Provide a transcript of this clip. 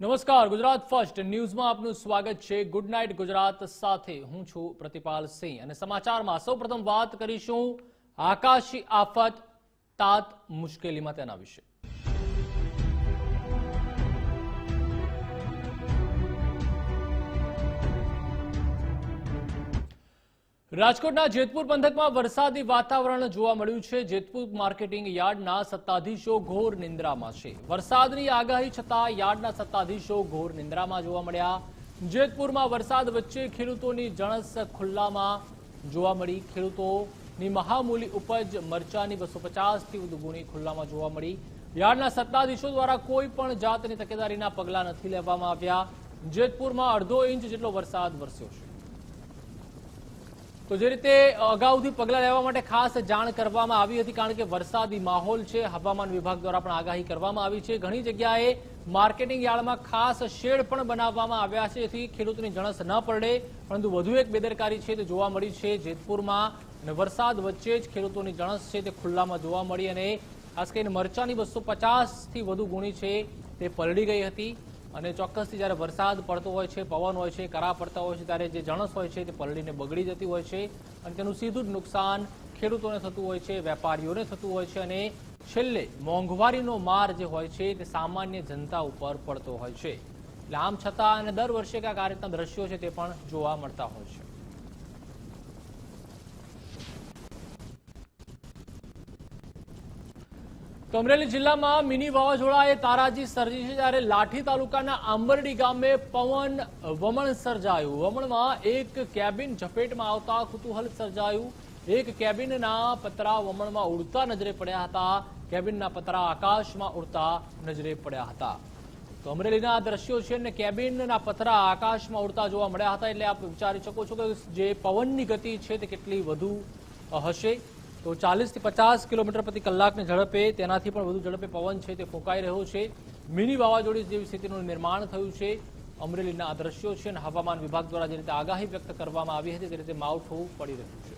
નમસ્કાર, ગુજરાત ફર્સ્ટ ન્યૂઝમાં આપનું સ્વાગત છે. ગુડ નાઇટ ગુજરાત સાથે. હું છું પ્રતિપાલ સિંહ અને સમાચારમાં સૌપ્રથમ વાત કરીશું આકાશી આફત, તાત મુશ્કેલીમાં તેના વિશે. રાજકોટના જેતપુર પંથકમાં વરસાદી વાતાવરણ જોવા મળ્યું છે. જેતપુર માર્કેટિંગ યાર્ડના સત્તાધીશો ઘોર નિંદ્રામાં છે. વરસાદની આગાહી છતાં યાર્ડના સત્તાધીશો ઘોર નિંદ્રામાં જોવા મળ્યા. જેતપુરમાં વરસાદ વચ્ચે ખેડૂતોની જણસ ખુલ્લામાં જોવા મળી. ખેડૂતોની મહામૂલી ઉપજ મરચાની બસો પચાસથી વધુ ગુણી ખુલ્લામાં જોવા મળી. યાર્ડના સત્તાધીશો દ્વારા કોઈ પણ જાતની તકેદારીના પગલાં નથી લેવામાં આવ્યા. જેતપુરમાં અડધો ઇંચ જેટલો વરસાદ વરસ્યો છે. તો જે રીતે અગાઉથી પગલાં લેવા માટે ખાસ જાણ કરવામાં આવી હતી કારણ કે વરસાદી માહોલ છે. હવામાન વિભાગ દ્વારા પણ આગાહી કરવામાં આવી છે. ઘણી જગ્યાએ માર્કેટિંગ યાર્ડમાં ખાસ શેડ પણ બનાવવામાં આવ્યા છે. જેથી ખેડૂતોની જણસ ન પડે. પરંતુ વધુ એક બેદરકારી છે તે જોવા મળી છે. જેતપુરમાં વરસાદ વચ્ચે જ ખેડૂતોની જણસ છે તે ખુલ્લામાં જોવા મળી અને ખાસ કરીને મરચાની બસો પચાસથી વધુ ગુણી છે તે પલળી ગઈ હતી. અને ચોક્કસથી જ્યારે વરસાદ પડતો હોય છે, પવન હોય છે, કરા પડતા હોય છે, ત્યારે જે જણસ હોય છે તે પલળીને બગડી જતી હોય છે અને તેનું સીધું જ નુકસાન ખેડૂતોને થતું હોય છે, વેપારીઓને થતું હોય છે અને છેલ્લે મોંઘવારીનો માર જે હોય છે તે સામાન્ય જનતા ઉપર પડતો હોય છે. એટલે આમ છતાં અને દર વર્ષે કયા રીતના દ્રશ્યો છે તે પણ જોવા મળતા હોય છે. અમરેલી જિલ્લામાં મિની વાવાઝોડાએ તારાજી સર્જી છે જ્યારે લાઠી તાલુકાના આંબરડી ગામે પવન વમણ સર્જાયું. વમણમાં એક કેબિન ઝપેટમાં આવતા કુતૂહલ સર્જાયું. એક કેબિનના પતરા વમણમાં ઉડતા નજરે પડ્યા હતા. કેબિનના પતરા આકાશમાં ઉડતા નજરે પડ્યા હતા. તો અમરેલીના દ્રશ્યો છે અને કેબિનના પતરા આકાશમાં ઉડતા જોવા મળ્યા હતા. એટલે આપ વિચારી શકો છો કે જે પવનની ગતિ છે તે કેટલી વધુ હશે. તો ચાલીસથી પચાસ કિલોમીટર પ્રતિ કલાકની ઝડપે, તેનાથી પણ વધુ ઝડપે પવન છે તે ફૂંકાઈ રહ્યો છે. મિની વાવાઝોડી જેવી સ્થિતિનું નિર્માણ થયું છે. અમરેલીના આ દ્રશ્યો છે અને હવામાન વિભાગ દ્વારા જે રીતે આગાહી વ્યક્ત કરવામાં આવી હતી, તે રીતે માવઠું પડી રહ્યું છે.